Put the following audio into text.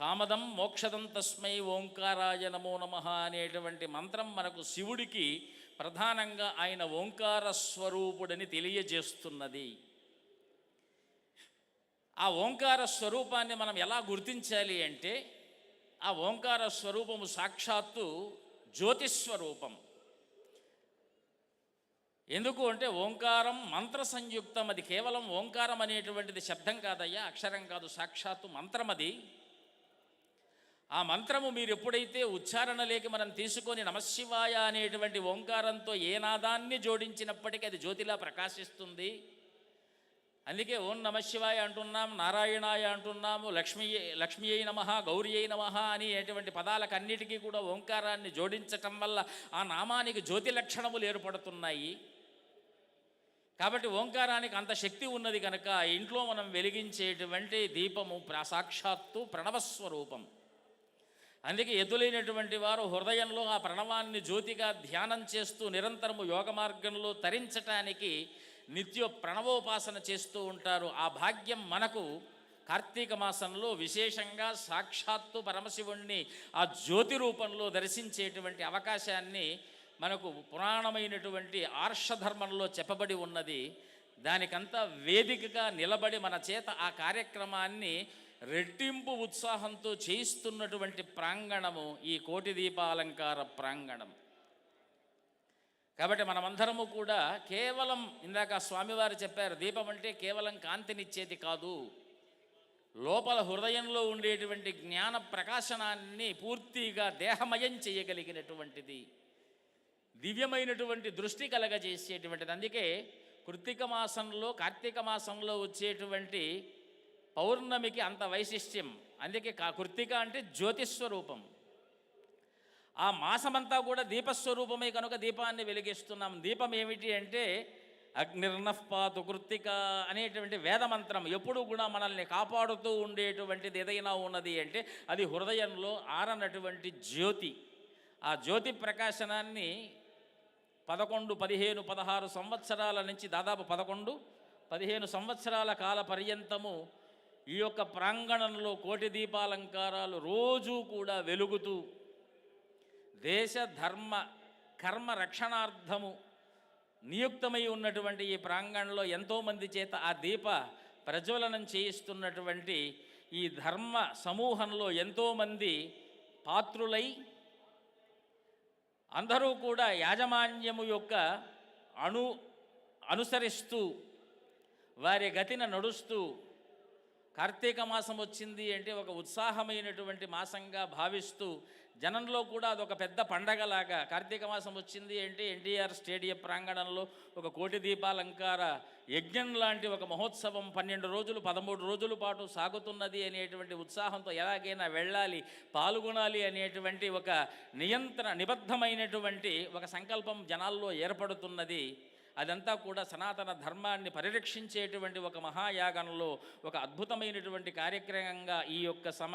కామదం మోక్షదం తస్మై ఓంకారాయ నమో నమ అనేటువంటి మంత్రం మనకు శివుడికి ప్రధానంగా ఆయన ఓంకార స్వరూపుడని తెలియజేస్తున్నది. ఆ ఓంకార స్వరూపాన్ని మనం ఎలా గుర్తించాలి అంటే ఆ ఓంకార స్వరూపము సాక్షాత్తు జ్యోతిస్వరూపం ఎందుకు అంటే ఓంకారం మంత్ర సంయుక్తం అది కేవలం ఓంకారం అనేటువంటిది శబ్దం కాదయ్యా అక్షరం కాదు సాక్షాత్తు మంత్రం అది ఆ మంత్రము మీరు ఎప్పుడైతే ఉచ్చారణలేకి మనం తీసుకొని నమశివాయ అనేటువంటి ఓంకారంతో ఏ నాదాన్ని జోడించినప్పటికీ అది జ్యోతిలా ప్రకాశిస్తుంది. అందుకే ఓం నమశివాయ అంటున్నాం నారాయణాయ అంటున్నాము లక్ష్మీ లక్ష్మీ అయి నమ గౌరీ అయి నమ అని అటువంటి పదాలకన్నిటికీ కూడా ఓంకారాన్ని జోడించటం వల్ల ఆ నామానికి జ్యోతి లక్షణములు ఏర్పడుతున్నాయి. కాబట్టి ఓంకారానికి అంత శక్తి ఉన్నది కనుక ఇంట్లో మనం వెలిగించేటువంటి దీపము ప్ర- సాక్షాత్తు ప్రణవస్వరూపం. అందుకే ఎదులైనటువంటి వారు హృదయంలో ఆ ప్రణవాన్ని జ్యోతిగా ధ్యానం చేస్తూ నిరంతరము యోగ మార్గంలో తరించటానికి నిత్య ప్రణవోపాసన చేస్తూ ఉంటారు. ఆ భాగ్యం మనకు కార్తీక మాసంలో విశేషంగా సాక్షాత్తు పరమశివుణ్ణి ఆ జ్యోతి రూపంలో దర్శించేటువంటి అవకాశాన్ని మనకు పురాణమైనటువంటి ఆర్షధర్మంలో చెప్పబడి ఉన్నది. దానికంతా వేదికగా నిలబడి మన చేత ఆ కార్యక్రమాన్ని రెట్టింపు ఉత్సాహంతో చేయిస్తున్నటువంటి ప్రాంగణము ఈ కోటి దీపాలంకార ప్రాంగణం. కాబట్టి మనమందరము కూడా కేవలం ఇందాక స్వామివారు చెప్పారు దీపం అంటే కేవలం కాంతినిచ్చేది కాదు. లోపల హృదయంలో ఉండేటువంటి జ్ఞాన ప్రకాశనాన్ని పూర్తిగా దేహమయం చేయగలిగినటువంటిది దివ్యమైనటువంటి దృష్టి కలగజేసేటువంటిది. అందుకే కృత్తిక మాసంలో కార్తీక మాసంలో వచ్చేటువంటి పౌర్ణమికి అంత వైశిష్ట్యం. అందుకే కా కృత్తిక అంటే జ్యోతిస్వరూపం. ఆ మాసమంతా కూడా దీపస్వరూపమే కనుక దీపాన్ని వెలిగిస్తున్నాం. దీపం ఏమిటి అంటే అగ్నిర్నఃపాతు కృత్తిక అనేటువంటి వేదమంత్రం. ఎప్పుడు కూడా మనల్ని కాపాడుతూ ఉండేటువంటిది ఏదైనా ఉన్నది అంటే అది హృదయంలో ఆరనటువంటి జ్యోతి. ఆ జ్యోతి ప్రకాశనాన్ని పదకొండు పదిహేను పదహారు సంవత్సరాల నుంచి దాదాపు పదకొండు పదిహేను సంవత్సరాల కాల పర్యంతము ఈ యొక్క ప్రాంగణంలో కోటి దీపాలంకారాలు రోజూ కూడా వెలుగుతూ దేశ ధర్మ కర్మ రక్షణార్థము నియుక్తమై ఉన్నటువంటి ఈ ప్రాంగణంలో ఎంతోమంది చేత ఆ దీప ప్రజ్వలనం చేయిస్తున్నటువంటి ఈ ధర్మ సమూహంలో ఎంతోమంది పాత్రులై అందరూ కూడా యాజమాన్యము యొక్క అణు అనుసరిస్తూ వారి గతిన నడుస్తూ కార్తీక మాసం వచ్చింది అంటే ఒక ఉత్సాహమైనటువంటి మాసంగా భావిస్తూ జనంలో కూడా అదొక పెద్ద పండగలాగా కార్తీక మాసం వచ్చింది అంటే ఎన్టీఆర్ స్టేడియం ప్రాంగణంలో ఒక కోటి దీపాలంకార యజ్ఞం లాంటి ఒక మహోత్సవం పన్నెండు రోజులు పదమూడు రోజుల పాటు సాగుతున్నది అనేటువంటి ఉత్సాహంతో ఎలాగైనా వెళ్ళాలి పాల్గొనాలి అనేటువంటి ఒక నియంత్రణ నిబద్ధమైనటువంటి ఒక సంకల్పం జనాల్లో ఏర్పడుతున్నది. అదంతా కూడా సనాతన ధర్మాన్ని పరిరక్షించేటువంటి ఒక మహాయాగంలో ఒక అద్భుతమైనటువంటి కార్యక్రమంగా ఈ యొక్క సమ